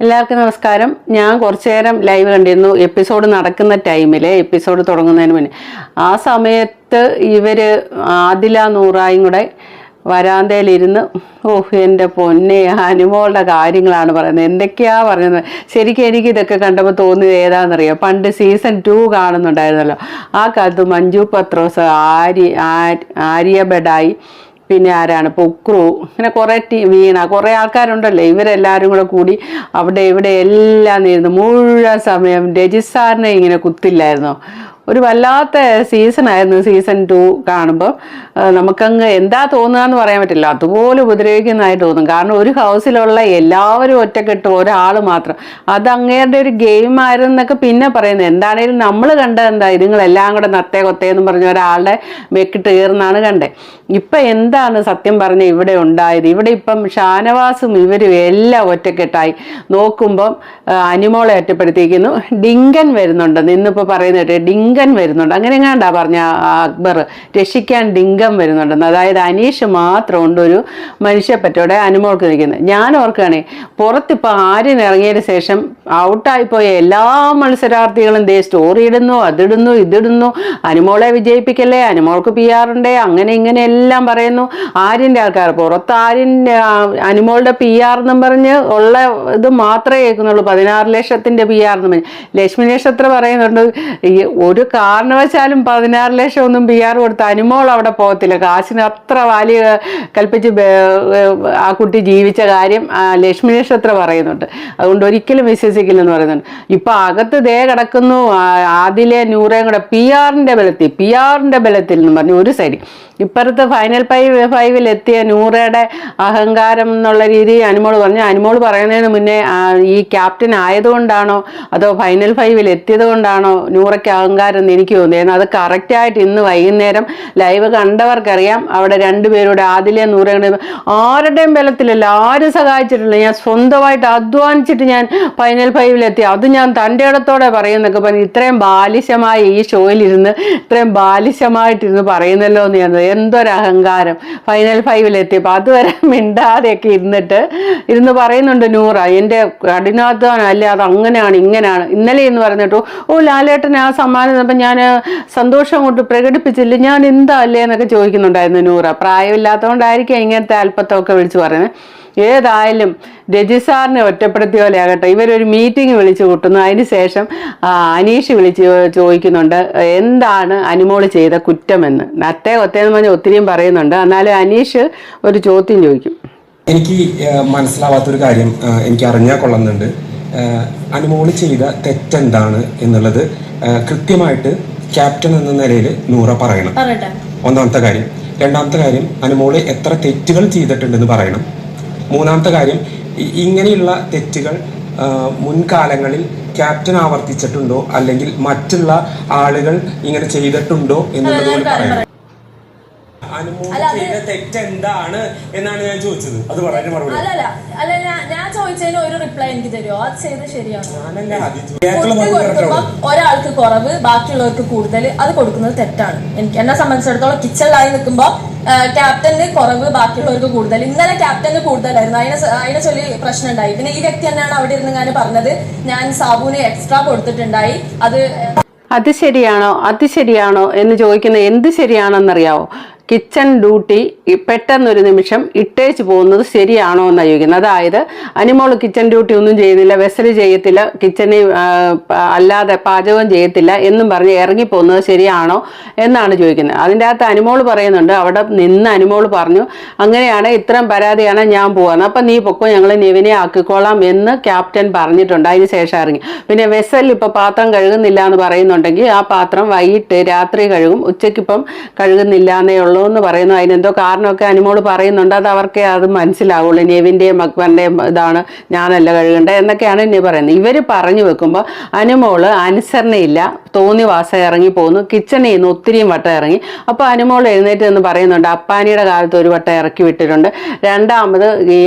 എല്ലാവർക്കും നമസ്കാരം. ഞാൻ കുറച്ചു നേരം ലൈവ് കണ്ടിരുന്നു. എപ്പിസോഡ് നടക്കുന്ന ടൈമിൽ എപ്പിസോഡ് തുടങ്ങുന്നതിന് മുന്നേ. ആ സമയത്ത് ഇവർ ആദില നൂറായും കൂടെ വരാന്തയിലിരുന്ന് ഓഹ് എന്റെ പൊന്നെ അനുമോളുടെ കാര്യങ്ങളാണ് പറയുന്നത്. എന്തൊക്കെയാ പറയുന്നത് ശരിക്കും എനിക്ക് ഇതൊക്കെ കണ്ടപ്പോൾ തോന്നിയത് ഏതാണെന്നറിയോ? പണ്ട് സീസൺ ടു കാണുന്നുണ്ടായിരുന്നല്ലോ. ആ കാലത്ത് മഞ്ജു പത്രോസ് ആര്യ ആര്- ആര്യ ബഡായി പിന്നെ ആരാണ്? പൊക്രു. ഇങ്ങനെ കുറേ ടീ വീണ കുറേ ആൾക്കാരുണ്ടല്ലോ. ഇവരെല്ലാവരും കൂടെ കൂടി അവിടെ ഇവിടെ എല്ലാം നേരുന്നു മുഴുവൻ സമയം രജിസാറിനെ ഇങ്ങനെ കുത്തില്ലായിരുന്നോ? ഒരു വല്ലാത്ത സീസണായിരുന്നു സീസൺ ടു കാണുമ്പോൾ നമുക്കങ്ങ് എന്താ തോന്നുക എന്ന് പറയാൻ പറ്റില്ല. അതുപോലെ ഉപദ്രവിക്കുന്നതായിട്ട് തോന്നും. കാരണം ഒരു ഹൗസിലുള്ള എല്ലാവരും ഒറ്റക്കെട്ട് ഒരാൾ മാത്രം. അത് അങ്ങേരുടെ ഒരു ഗെയിം ആയിരുന്നു എന്നൊക്കെ പിന്നെ പറയുന്നത്. എന്താണേലും നമ്മൾ കണ്ടത് എന്താ? ഇതുങ്ങളെല്ലാം കൂടെ നത്തേ കൊത്തേന്ന് പറഞ്ഞ ഒരാളുടെ മെക്കിട്ട് കയറുന്നാണ് കണ്ടേ. ഇപ്പം എന്താണ് സത്യം പറഞ്ഞ ഇവിടെ ഉണ്ടായത്? ഇവിടെ ഇപ്പം ഷാനവാസും ഇവരും എല്ലാം ഒറ്റക്കെട്ടായി. നോക്കുമ്പം അനിമോളെ ഒറ്റപ്പെടുത്തിയിരിക്കുന്നു. ഡിങ്കൻ വരുന്നുണ്ട്. ഇന്നിപ്പോൾ പറയുന്നത് കേട്ടോ, വരുന്നുണ്ട്. അങ്ങനെ എങ്ങാണ്ടാ പറഞ്ഞ അക്ബർ? രക്ഷിക്കാൻ ഡിങ്കൻ വരുന്നുണ്ടെന്ന്. അതായത് അനീഷ് മാത്രം ഉണ്ട് ഒരു മനുഷ്യപ്പറ്റോടെ അനുമോൾക്ക് നിൽക്കുന്നത്. ഞാൻ ഓർക്കുകയാണെ പുറത്തിപ്പോൾ ആര്യൻ ഇറങ്ങിയതിന് ശേഷം ഔട്ടായിപ്പോയ എല്ലാ മത്സരാർത്ഥികളും ദേ സ്റ്റോറി ഇടുന്നു അതിടുന്നു ഇതിടുന്നു. അനുമോളെ വിജയിപ്പിക്കല്ലേ? അനുമോൾക്ക് പി ആർ ഉണ്ട്? അങ്ങനെ ഇങ്ങനെ എല്ലാം പറയുന്നു. ആര്യന്റെ ആൾക്കാർ പുറത്ത് ആര്യൻ ആ, അനുമോളുടെ പി ആർ എന്നും പറഞ്ഞ് ഉള്ള ഇത് മാത്രമേ കേൾക്കുന്നുള്ളൂ. പതിനാറ് ലക്ഷത്തിന്റെ പി ആർ എന്ന് പറഞ്ഞ്. ലക്ഷ്മി നക്ഷത്രം പറയുന്നുണ്ട് ഈ ഒരു കാരണവശാലും പതിനാറ് ലക്ഷം ഒന്നും ബി ആർ കൊടുത്ത് അനുമോൾ അവിടെ പോകത്തില്ല. കാശിന് അത്ര വാല്യ കൽപ്പിച്ച് ആ കുട്ടി ജീവിച്ച കാര്യം ലക്ഷ്മി നക്ഷത്രം പറയുന്നുണ്ട്. അതുകൊണ്ട് ഒരിക്കലും വിശ്വസിക്കില്ലെന്ന് പറയുന്നുണ്ട്. ഇപ്പൊ അകത്ത് ദേ കിടക്കുന്നു ആദിലെ നൂറേം കൂടെ പി ആറിന്റെ ബലത്തിൽ പി ആറിന്റെ ബലത്തിൽ എന്ന് പറഞ്ഞു ഒരു സൈഡ് ഇപ്പുറത്ത് ഫൈനൽ ഫൈവ് ഫൈവിൽ എത്തിയ നൂറയുടെ അഹങ്കാരം എന്നുള്ള രീതിയിൽ അനുമോൾ പറഞ്ഞു. അനുമോൾ പറയുന്നതിന് മുന്നേ ഈ ക്യാപ്റ്റൻ ആയതുകൊണ്ടാണോ അതോ ഫൈനൽ ഫൈവിൽ എത്തിയത് കൊണ്ടാണോ നൂറയ്ക്ക് അഹങ്കാരം എന്ന് എനിക്ക് തോന്നിയായിരുന്നു. അത് കറക്റ്റായിട്ട് ഇന്ന് വൈകുന്നേരം ലൈവ് കണ്ടവർക്കറിയാം. അവിടെ രണ്ടുപേരുടെ ആദിലെ നൂറയുടെ ആരുടെയും ബലത്തിലല്ല ആരും സഹായിച്ചിട്ടില്ല. ഞാൻ സ്വന്തമായിട്ട് അധ്വാനിച്ചിട്ട് ഞാൻ ഫൈനൽ ഫൈവിലെത്തി അത് ഞാൻ തന്റെ ഇടത്തോടെ പറയുന്നൊക്കെ പറഞ്ഞു ഇത്രയും ബാലിശമായി ഈ ഷോയിലിരുന്ന് ഇത്രയും ബാലിശമായിട്ടിരുന്ന് പറയുന്നല്ലോ എന്ന് ഞാൻ എന്തൊരു അഹങ്കാരം ഫൈനൽ ഫൈവിലെത്തിയപ്പോൾ അതുവരെ മിണ്ടാതെയൊക്കെ ഇരുന്നിട്ട് ഇരുന്ന് പറയുന്നുണ്ട് നൂറ എന്റെ കഠിനാധ്വാനം അല്ലേ? അത് അങ്ങനെയാണ് ഇങ്ങനെയാണ്. ഇന്നലെ എന്ന് പറഞ്ഞിട്ടു ഓ ലാലേട്ടൻ ആ സമ്മാനം തന്നപ്പോൾ ഞാൻ സന്തോഷം കൊണ്ട് പ്രകടിപ്പിച്ചില്ല. ഞാൻ എന്താ അല്ലേ എന്നൊക്കെ ചോദിക്കുന്നുണ്ടായിരുന്നു നൂറ. പ്രായമില്ലാത്തതുകൊണ്ടായിരിക്കും ഇങ്ങനത്തെ അല്പത്തൊക്കെ വിളിച്ചു പറയുന്നത് ഏതായാലും രജിസാറിനെ ഒറ്റപ്പെടുത്തിയ പോലെ ആകട്ടെ. ഇവരൊരു മീറ്റിംഗ് വിളിച്ചു കൂട്ടുന്നു. അതിന് ശേഷം അനീഷ് വിളിച്ച് ചോദിക്കുന്നുണ്ട് എന്താണ് അനുമോൾ ചെയ്ത കുറ്റമെന്ന്? നത്തേ ഒത്തേന്ന് പറഞ്ഞ് ഒത്തിരിയും പറയുന്നുണ്ട്. എന്നാലും അനീഷ് ഒരു ചോദ്യം ചോദിക്കും. എനിക്ക് മനസ്സിലാവാത്തൊരു കാര്യം എനിക്ക് അറിഞ്ഞാൽ കൊള്ളുന്നുണ്ട് അനുമോൾ ചെയ്ത തെറ്റെന്താണ് എന്നുള്ളത് കൃത്യമായിട്ട് ക്യാപ്റ്റൻ എന്ന നിലയിൽ നൂറ പറയണം. ഒന്നാമത്തെ കാര്യം. രണ്ടാമത്തെ കാര്യം അനുമോൾ എത്ര തെറ്റുകൾ ചെയ്തിട്ടുണ്ടെന്ന് പറയണം. മൂന്നാമത്തെ കാര്യം ഇങ്ങനെയുള്ള തെറ്റുകൾ മുൻകാലങ്ങളിൽ ക്യാപ്റ്റൻ ആവർത്തിച്ചിട്ടുണ്ടോ? അല്ലെങ്കിൽ മറ്റുള്ള ആളുകൾ ഇങ്ങനെ ചെയ്തിട്ടുണ്ടോ എന്നുള്ളത് പറയണം. അനുമോൾ അല്ല, അത് ചെയ്ത തെറ്റെന്താണ് എന്നാണ് ഞാൻ ചോദിച്ചത്. അത് പറയാൻ മറുപടി അല്ലല്ല അല്ല ഞാൻ ചോദിച്ചതിന് ഒരു റിപ്ലൈ എനിക്ക് തരുമോ അത് ചെയ്ത് ശരിയാണോ. ഒരാൾക്ക് കുറവ് ബാക്കിയുള്ളവർക്ക് കൂടുതൽ അത് കൊടുക്കുന്നത് തെറ്റാണ്. എനിക്ക് എന്നെ സംബന്ധിച്ചിടത്തോളം കിച്ചണിലായി നിൽക്കുമ്പോ ക്യാപ്റ്റന് കുറവ് ബാക്കിയുള്ളവർക്ക് കൂടുതൽ. ഇന്നലെ ക്യാപ്റ്റന് കൂടുതലായിരുന്നു. അതിനെ അതിനെ ചൊല്ലി പ്രശ്നം ഉണ്ടായി പിന്നെ ഈ വ്യക്തി തന്നെയാണ് അവിടെ ഇരുന്ന് ഞാൻ പറഞ്ഞത്. ഞാൻ സാബുവിന് എക്സ്ട്രാ കൊടുത്തിട്ടുണ്ടായി. അത് അത് ശരിയാണോ? അത് ശരിയാണോ? എന്ന് ചോദിക്കുന്ന എന്ത് ശരിയാണെന്നറിയാവോ? കിച്ചൺ ഡ്യൂട്ടി പെട്ടെന്നൊരു നിമിഷം ഇട്ടേച്ച് പോകുന്നത് ശരിയാണോ എന്ന് ചോദിക്കുന്നത്. അതായത് അനിമോൾ കിച്ചൺ ഡ്യൂട്ടി ഒന്നും ചെയ്യുന്നില്ല വെസൽ ചെയ്യത്തില്ല കിച്ചണിൽ അല്ലാതെ പാചകം ചെയ്യത്തില്ല എന്നും പറഞ്ഞ് ഇറങ്ങിപ്പോകുന്നത് ശരിയാണോ എന്നാണ് ചോദിക്കുന്നത്. അതിന്റെ അകത്ത് അനിമോൾ പറയുന്നുണ്ട് അവിടെ നിന്ന് അനിമോൾ പറഞ്ഞു അങ്ങനെയാണ് ഇത്രയും പരാതിയാണ് ഞാൻ പോകുന്നത് അപ്പം നീ പൊക്കോ ഞങ്ങൾ നിവിനെ ആക്കിക്കോളാം എന്ന് ക്യാപ്റ്റൻ പറഞ്ഞിട്ടുണ്ട്. അതിന് ശേഷം ഇറങ്ങി. പിന്നെ വെസൽ ഇപ്പോൾ പാത്രം കഴുകുന്നില്ല എന്ന് പറയുന്നുണ്ടെങ്കിൽ ആ പാത്രം വൈകിട്ട് രാത്രി കഴുകും. ഉച്ചയ്ക്കിപ്പം കഴുകുന്നില്ല എന്നേ ഉള്ളൂ എന്ന് പറയുന്നു. അതിനെന്തോ കാരണമൊക്കെ അനിമോൾ പറയുന്നുണ്ട്. അത് അവർക്കേ അത് മനസ്സിലാവുള്ളൂ. നെവിന്റെയും മക്വറിന്റെയും ഇതാണ് ഞാനല്ല കഴുകേണ്ടത് എന്നൊക്കെയാണ് ഇനി പറയുന്നത്. ഇവർ പറഞ്ഞു വെക്കുമ്പോൾ അനുമോൾ അനുസരണയില്ല. തോന്നി വാസ ഇറങ്ങി പോകുന്നു കിച്ചണിൽ നിന്ന് ഒത്തിരിയും വട്ടം ഇറങ്ങി. അപ്പോൾ അനുമോൾ എഴുന്നേറ്റ് എന്ന് പറയുന്നുണ്ട് അപ്പാനിയുടെ കാലത്ത് ഒരു വട്ടം ഇറക്കി വിട്ടിട്ടുണ്ട്. രണ്ടാമത് ഈ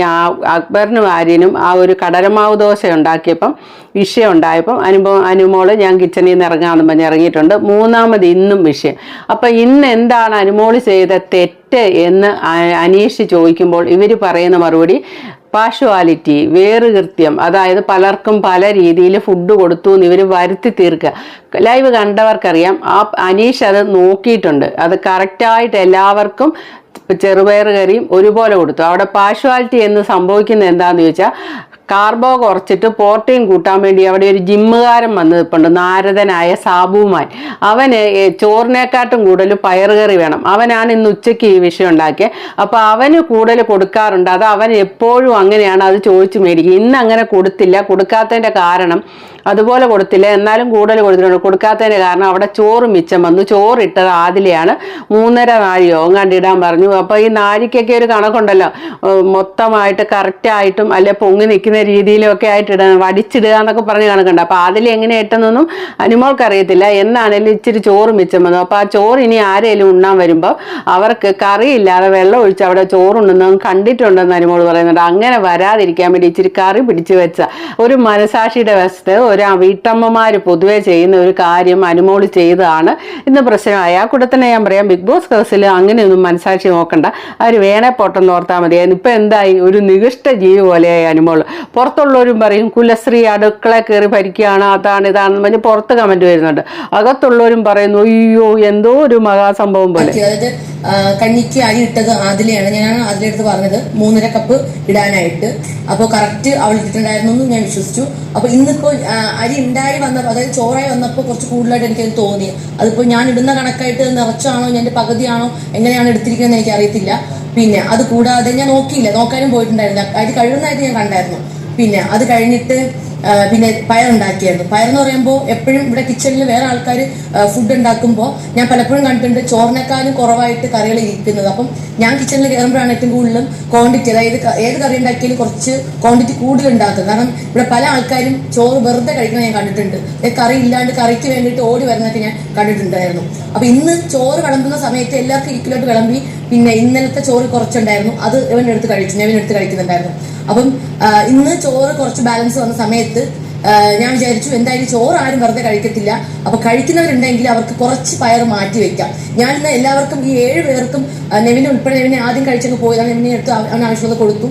അക്ബറിനും ആര്യനും ആ ഒരു കടലമാവ് ദോശ ഉണ്ടാക്കിയപ്പം വിഷയം ഉണ്ടായപ്പം അനുഭവം അനുമോൾ ഞാൻ കിച്ചണിൽ നിന്ന് ഇറങ്ങാമെന്ന് പറഞ്ഞ് ഇറങ്ങിയിട്ടുണ്ട്. മൂന്നാമത് ഇന്നും വിഷയം. അപ്പം ഇന്ന് എന്താണ് അനുമോൾ ചെയ്ത തെറ്റ് എന്ന് അനീഷ് ചോദിക്കുമ്പോൾ ഇവർ പറയുന്ന മറുപടി പാഷ്വാലിറ്റി വേറുകൃത്യം അതായത് പലർക്കും പല രീതിയിൽ ഫുഡ് കൊടുത്തു എന്ന് ഇവർ വരുത്തി തീർക്കുക. ലൈവ് കണ്ടവർക്കറിയാം ആ അനീഷ് അത് നോക്കിയിട്ടുണ്ട്. അത് കറക്റ്റായിട്ട് എല്ലാവർക്കും ചെറുപയർ കറിയും ഒരുപോലെ കൊടുത്തു. അവിടെ പാഷ്വാലിറ്റി എന്ന് സംഭവിക്കുന്നത് എന്താണെന്ന് ചോദിച്ചാൽ കാർബോ കുറച്ചിട്ട് പ്രോട്ടീൻ കൂട്ടാൻ വേണ്ടി അവിടെ ഒരു ജിമ്മുകാരൻ വന്ന് നാരദനായ സാബുമാൻ. അവന് ചോറിനെക്കാട്ടും കൂടുതൽ പയറുകറി വേണം. അവനാണ് ഇന്ന് ഉച്ചയ്ക്ക് ഈ വിഷയം ഉണ്ടാക്കിയത് അപ്പോൾ അവന് കൂടുതൽ കൊടുക്കാറുണ്ട്. അത് അവൻ എപ്പോഴും അങ്ങനെയാണ് അത് ചോദിച്ചു മേടിക്കുക. ഇന്ന് അങ്ങനെ കൊടുത്തില്ല. കൊടുക്കാത്തതിന്റെ കാരണം അതുപോലെ കൊടുത്തില്ല? എന്നാലും കൂടുതൽ കൊടുത്തിട്ടുണ്ട്. കൊടുക്കാത്തതിന് കാരണം അവിടെ ചോറ് മിച്ചം വന്നു. ചോറിട്ടത് ആദിലെയാണ്. മൂന്നര നാഴിയോ അങ്ങാണ്ട് ഇടാൻ പറഞ്ഞു. അപ്പോൾ ഈ നാഴിക്കൊക്കെ ഒരു കണക്കുണ്ടല്ലോ. മൊത്തമായിട്ട് കറക്റ്റായിട്ടും അല്ലെ പൊങ്ങി നിൽക്കുന്ന രീതിയിലൊക്കെ ആയിട്ട് ഇടാൻ വടിച്ചിടുക എന്നൊക്കെ പറഞ്ഞ് കണക്കുണ്ട്. അപ്പോൾ അതിൽ എങ്ങനെ ഇട്ടെന്നൊന്നും അനുമോൾക്ക് അറിയത്തില്ല. എന്നാണേലും ഇച്ചിരി ചോറ് മിച്ചം വന്നു. അപ്പോൾ ആ ചോറ് ഇനി ആരെങ്കിലും ഉണ്ണാൻ വരുമ്പോൾ അവർക്ക് കറിയില്ലാതെ വെള്ളം ഒഴിച്ച് അവിടെ ചോറുണ്ടെന്ന് കണ്ടിട്ടുണ്ടെന്ന് അനുമോൾ പറയുന്നുണ്ട്. അങ്ങനെ വരാതിരിക്കാൻ വേണ്ടി ഇച്ചിരി കറി പിടിച്ച് വെച്ച ഒരു മനസാക്ഷിയുടെ വശത്ത് ഒരു വീട്ടമ്മമാർ പൊതുവേ ചെയ്യുന്ന ഒരു കാര്യം അനുമോളി ചെയ്തതാണ്. ഇന്ന് പ്രശ്നമായ. തന്നെ ഞാൻ പറയാം. ബിഗ് ബോസ് കേസിൽ അങ്ങനെയൊന്നും മനസാക്ഷി നോക്കണ്ട. അവർ വേണേ പൊട്ടെന്ന് ഓർത്താൽ മതി. ഇപ്പം എന്തായി? ഒരു നികൃഷ്ട ജീവി പോലെയായി അനുമോൾ പുറത്തുള്ളവരും പറയും കുലശ്രീ അടുക്കള കയറി ഭരിക്കുകയാണ് അതാണ് ഇതാണെന്ന് പറഞ്ഞ് പുറത്ത് കമന്റ് വരുന്നുണ്ട്. അകത്തുള്ളവരും പറയുന്നു അയ്യോ എന്തോ ഒരു മഹാസംഭവം പോലെ. അതായത് കഞ്ഞിക്ക് അരി ഇട്ടത് ആദിലെയാണ്. ഞാനാണ് ആദിലെ അടുത്ത് പറഞ്ഞത്. മൂന്നര കപ്പ് ഇടാനായിട്ട്. അപ്പോൾ കറക്റ്റ് അവൾ ഇട്ടിട്ടുണ്ടായിരുന്നു എന്ന് ഞാൻ വിശ്വസിച്ചു. അപ്പോൾ ഇന്നിപ്പോ ആ, അരി ഉണ്ടായി വന്നപ്പോൾ അതായത് ചോറായി വന്നപ്പോൾ കുറച്ച് കൂടുതലായിട്ട് എനിക്ക് തോന്നി. അതിപ്പോൾ ഞാൻ ഇടുന്ന കണക്കായിട്ട് നിറച്ചാണോ എന്റെ പകുതിയാണോ എങ്ങനെയാണ് എടുത്തിരിക്കുന്നത് എനിക്ക് അറിയത്തില്ല. പിന്നെ അത് കൂടാതെ ഞാൻ നോക്കിയില്ല നോക്കാനും പോയിട്ടുണ്ടായിരുന്നു അരി കഴുകുന്നതായിട്ട് ഞാൻ കണ്ടായിരുന്നു. പിന്നെ അത് കഴിഞ്ഞിട്ട് പിന്നെ പയറുണ്ടാക്കിയായിരുന്നു. പയറെന്ന് പറയുമ്പോൾ എപ്പോഴും ഇവിടെ കിച്ചണിൽ വേറെ ആൾക്കാർ ഫുഡ് ഉണ്ടാക്കുമ്പോൾ ഞാൻ പലപ്പോഴും കണ്ടിട്ടുണ്ട് ചോറിനേക്കാളും കുറവായിട്ട് കറികൾ ഇരിക്കുന്നത്. അപ്പം ഞാൻ കിച്ചണിൽ കയറുമ്പോഴാണ് ഏറ്റവും കൂടുതലും ക്വാണ്ടിറ്റി അതായത് ഏത് കറി ഉണ്ടാക്കിയാലും കുറച്ച് ക്വാണ്ടിറ്റി കൂടുതൽ ഉണ്ടാക്കുന്നത് കാരണം ഇവിടെ പല ആൾക്കാരും ചോറ് വെറുതെ കഴിക്കുന്നത് ഞാൻ കണ്ടിട്ടുണ്ട്. കറി ഇല്ലാണ്ട് കറിക്ക് വേണ്ടിയിട്ട് ഓടി വരുന്നതൊക്കെ ഞാൻ കണ്ടിട്ടുണ്ടായിരുന്നു. അപ്പൊ ഇന്ന് ചോറ് വിളമ്പുന്ന സമയത്ത് എല്ലാവർക്കും ഈക്വലായിട്ട് വിളമ്പി പിന്നെ ഇന്നലത്തെ ചോറ് കുറച്ചുണ്ടായിരുന്നു. അത് ഇവൻ എടുത്ത് കഴിച്ചു ഞാൻ ഇവൻ എടുത്ത് കഴിക്കുന്നുണ്ടായിരുന്നു. അപ്പം ഇന്ന് ചോറ് കുറച്ച് ബാലൻസ് വന്ന സമയത്ത് ഞാൻ വിചാരിച്ചു എന്തായാലും ചോറ് ആരും വെറുതെ കഴിക്കത്തില്ല. അപ്പൊ കഴിക്കുന്നവരുണ്ടെങ്കിൽ അവർക്ക് കുറച്ച് പയർ മാറ്റി വെക്കാം. ഞാൻ ഇന്ന് എല്ലാവർക്കും ഈ ഏഴ് പേർക്കും നെവിനെ ഉൾപ്പെടെ നെവിനെ ആദ്യം കഴിച്ചങ്ങ് പോയതാണ് നെവിനെ എടുത്ത് അവ- അവന് ആവശ്യമുള്ളത് കൊടുത്തു.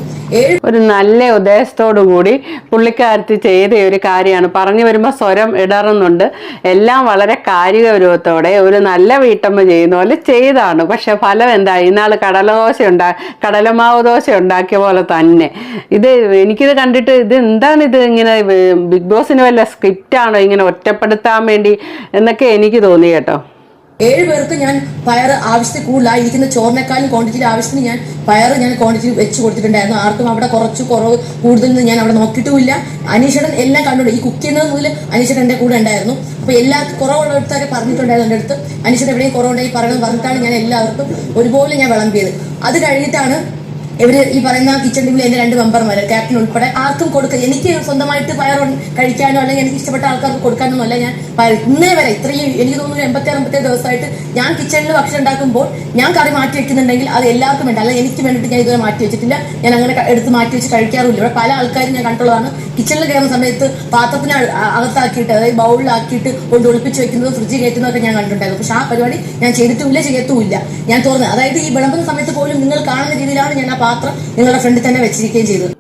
ഒരു നല്ല ഉദ്ദേശത്തോടു കൂടി പുള്ളിക്കാരത്തി ചെയ്ത ഒരു കാര്യമാണ്. പറഞ്ഞു വരുമ്പോൾ സ്വരം ഇടറുന്നുണ്ട്. എല്ലാം വളരെ കാര്യഗൗരവത്തോടെ ഒരു നല്ല വീട്ടമ്മ ചെയ്യുന്ന പോലെ ചെയ്താണ്. പക്ഷെ ഫലം എന്താ ഇന്നാൾ കടലദോശ ഉണ്ടാ കടലമാവ് ദോശ ഉണ്ടാക്കിയ പോലെ തന്നെ. ഇത് എനിക്കിത് കണ്ടിട്ട് ഇത് എന്താണ് ഇത് ഇങ്ങനെ ബിഗ് ബോസിന് വല്ല സ്ക്രിപ്റ്റ് ആണോ ഇങ്ങനെ ഒറ്റപ്പെടുത്താൻ വേണ്ടി എന്നൊക്കെ എനിക്ക് തോന്നി കേട്ടോ. ഏഴ് പേർക്ക് ഞാൻ പയർ ആവശ്യത്തിൽ കൂടുതലായി ഇരിക്കുന്ന ചോറിനേക്കാളും ക്വാണ്ടിറ്റിയിൽ ആവശ്യത്തിന് ഞാൻ പയർ ഞാൻ ക്വാണ്ടിറ്റി വെച്ച് കൊടുത്തിട്ടുണ്ടായിരുന്നു. ആർക്കും അവിടെ കുറച്ച് കുറവ് കൂടുതൽ ഞാൻ അവിടെ നോക്കിയിട്ടുമില്ല. അനീഷടൻ എല്ലാം കണ്ടുണ്ട് ഈ കുക്ക് ചെയ്യുന്നത് മുതൽ അനീഷടൻ എന്റെ കൂടെ ഉണ്ടായിരുന്നു. അപ്പോൾ എല്ലാവർക്കും കുറവുള്ളവർത്തൊക്കെ പറഞ്ഞിട്ടുണ്ടായിരുന്നു എന്റെ അടുത്ത്. അനീഷടൻ എവിടെയും കുറവുണ്ടെങ്കിൽ പറയണമെന്ന് പറഞ്ഞിട്ടാണ് ഞാൻ എല്ലാവർക്കും ഒരുപോലെ ഞാൻ വിളമ്പിയത്. അത് കഴിഞ്ഞിട്ടാണ് ഇവർ ഈ പറയുന്ന കിച്ചൺ ടീമിൽ എന്റെ രണ്ട് മെമ്പർമാര് ക്യാപ്റ്റൻ ഉൾപ്പെടെ ആർക്കും കൊടുക്കുക എനിക്ക് സ്വന്തമായിട്ട് പയർ കഴിക്കാനോ അല്ലെങ്കിൽ എനിക്ക് ഇഷ്ടപ്പെട്ട ആൾക്കാർക്ക് കൊടുക്കാനോ അല്ല ഞാൻ ഇന്നേ വരെ ഇത്രയും എനിക്ക് തോന്നുന്നു എൺപത്തി ആറ് എൺപത്തി ദിവസമായിട്ട് ഞാൻ കിച്ചണിൽ ഭക്ഷണം ഉണ്ടാക്കുമ്പോൾ ഞാൻ കറി മാറ്റി വെക്കുന്നുണ്ടെങ്കിൽ അത് എല്ലാവർക്കും വേണ്ട. അല്ലെങ്കിൽ എനിക്ക് വേണ്ടിയിട്ട് ഞാൻ ഇതുവരെ മാറ്റി വെച്ചിട്ടില്ല. ഞാൻ അങ്ങനെ എടുത്ത് മാറ്റി വെച്ച് കഴിക്കാറില്ല ഇവിടെ പല ആൾക്കാരും ഞാൻ കണ്ടുള്ളതാണ്. കിച്ചണിൽ കയറുന്ന സമയത്ത് പാത്രത്തിന് അകത്താക്കിയിട്ട് അതായത് ബൗളിലാക്കിയിട്ട് കൊണ്ട് ഒളിപ്പിച്ച് വെക്കുന്നത് ഫ്രിഡ്ജ് കയറ്റുന്നതൊക്കെ ഞാൻ കണ്ടിട്ടുണ്ടായിരുന്നു. പക്ഷെ ആ പരിപാടി ഞാൻ ചെയ്തിട്ടുമില്ല ചെയ്യത്തുമില്ല. ഞാൻ തോന്നുന്നത് അതായത് ഈ വിളമ്പുന്ന സമയത്ത് പോലും നിങ്ങൾ കാണുന്ന രീതിയിലാണ് ഞാൻ ആ പാത്രം നിങ്ങളുടെ ഫ്രണ്ടിൽ തന്നെ വെച്ചിരിക്കുകയും ചെയ്തത്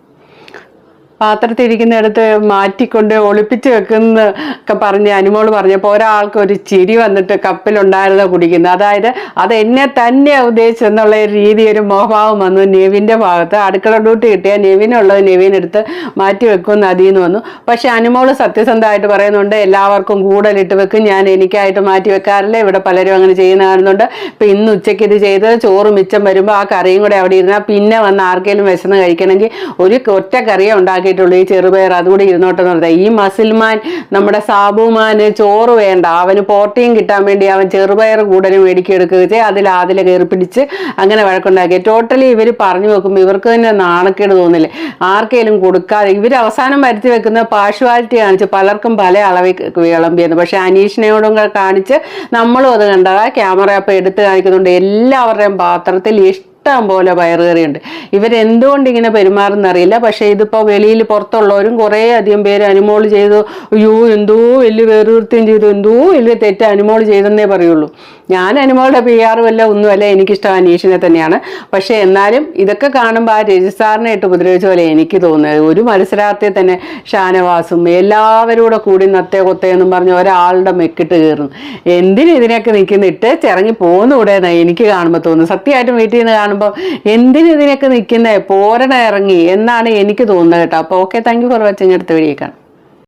പാത്രത്തിരിക്കുന്നിടത്ത് മാറ്റിക്കൊണ്ട് ഒളിപ്പിച്ച് വെക്കുന്ന ഒക്കെ പറഞ്ഞ് അനുമോൾ പറഞ്ഞപ്പോൾ ഒരാൾക്ക് ഒരു ചിരി വന്നിട്ട് കപ്പിലുണ്ടായിരുന്ന കുടിക്കുന്നത് അതായത് അത് എന്നെ തന്നെ ഉദ്ദേശിച്ചെന്നുള്ള ഒരു രീതി ഒരു മോഹഭാവം വന്നു നെവിന്റെ ഭാഗത്ത്. അടുക്കള ഡ്യൂട്ടി കിട്ടിയ നെവിനുള്ളത് നെവിൻ എടുത്ത് മാറ്റി വെക്കുമെന്ന് അതിൽ നിന്ന് വന്നു. പക്ഷെ അനുമോൾ സത്യസന്ധമായിട്ട് പറയുന്നുണ്ട് എല്ലാവർക്കും കൂടുതലിട്ട് വെക്കും ഞാൻ എനിക്കായിട്ട് മാറ്റി വെക്കാറില്ല ഇവിടെ പലരും അങ്ങനെ ചെയ്യുന്ന കാണുന്നുണ്ട് ഇപ്പം ഇന്ന് ഉച്ചയ്ക്ക് ഇത് ചെയ്ത് ചോറ് മിച്ചം വരുമ്പോൾ ആ കറിയും കൂടെ അവിടെ ഇരുന്നാൽ പിന്നെ വന്ന് ആർക്കെങ്കിലും വിശന്ന് കഴിക്കണമെങ്കിൽ ഒരു ഒറ്റ കറിയേ ഉണ്ടാക്കിയിട്ടുള്ളൂ ഈ ചെറുപയർ അതുകൂടി ഇരുന്നോട്ടെ എന്ന് പറഞ്ഞാൽ ഈ മസിൽമാൻ നമ്മുടെ സാബുമാന് ചോറ് വേണ്ട. അവന് പ്രോട്ടീൻ കിട്ടാൻ വേണ്ടി അവൻ ചെറുപയർ കൂടുതൽ മേടിക്കെടുക്കുക ചെയ്ത് അതിൽ അതിൽ കയറി പിടിച്ച് അങ്ങനെ വഴക്കുണ്ടാക്കി. ടോട്ടലി ഇവർ പറഞ്ഞു വെക്കുമ്പോൾ ഇവർക്ക് തന്നെ നാണക്കേട് തോന്നില്ലേ? ആർക്കെങ്കിലും കൊടുക്കാതെ ഇവർ അവസാനം വരുത്തി വെക്കുന്ന പാഷ്വാലിറ്റി കാണിച്ച് പലർക്കും പല അളവിൽ വിളമ്പിയെന്ന്. പക്ഷെ അനീഷിനെയോടും കൂടെ കാണിച്ച് നമ്മളും അത് കണ്ടതാ ക്യാമറ അപ്പം എടുത്ത് കാണിക്കുന്നുണ്ട്. എല്ലാവരുടെയും പാത്രത്തിൽ ഇഷ്ടം പോലെ പയറുകറിയുണ്ട്. ഇവരെന്തുകൊണ്ട് ഇങ്ങനെ പെരുമാറുന്നറിയില്ല. പക്ഷേ ഇതിപ്പോൾ വെളിയിൽ പുറത്തുള്ളവരും കുറേ അധികം പേര് അനുമോൾ ചെയ്തു അയ്യോ എന്തോ വലിയ വേറുകൃത്യം ചെയ്തു എന്തോ വലിയ തെറ്റ് അനുമോൾ ചെയ്തെന്നേ പറയുള്ളൂ. ഞാൻ അനുമോളുടെ പി ആർ വല്ല ഒന്നുമല്ല എനിക്കിഷ്ടം അനീഷിനെ തന്നെയാണ്. പക്ഷേ എന്നാലും ഇതൊക്കെ കാണുമ്പോൾ ആ രജിസാറിനെ ഇട്ട് ഉപദ്രവിച്ച പോലെ എനിക്ക് തോന്നുന്നത്. ഒരു മത്സരാർത്ഥി തന്നെ ഷാനവാസും എല്ലാവരും കൂടെ നത്തേ കൊത്തേന്നും പറഞ്ഞ് ഒരാളുടെ മെക്കിട്ട് കയറും. എന്തിനും ഇതിനൊക്കെ നിൽക്കുന്ന ഇട്ട് ഇറങ്ങി പോകുന്നൂടെ എനിക്ക് കാണുമ്പോൾ തോന്നുന്നു. സത്യമായിട്ടും വീട്ടിൽ നിന്ന് കാണുമ്പോൾ എന്തിനും ഇതിനൊക്കെ നിൽക്കുന്നേ പോരണ ഇറങ്ങി എന്നാണ് എനിക്ക് തോന്നുന്നത് കേട്ടോ. അപ്പോൾ okay thank you for watching അടുത്ത വീഡിയോ കാണാം.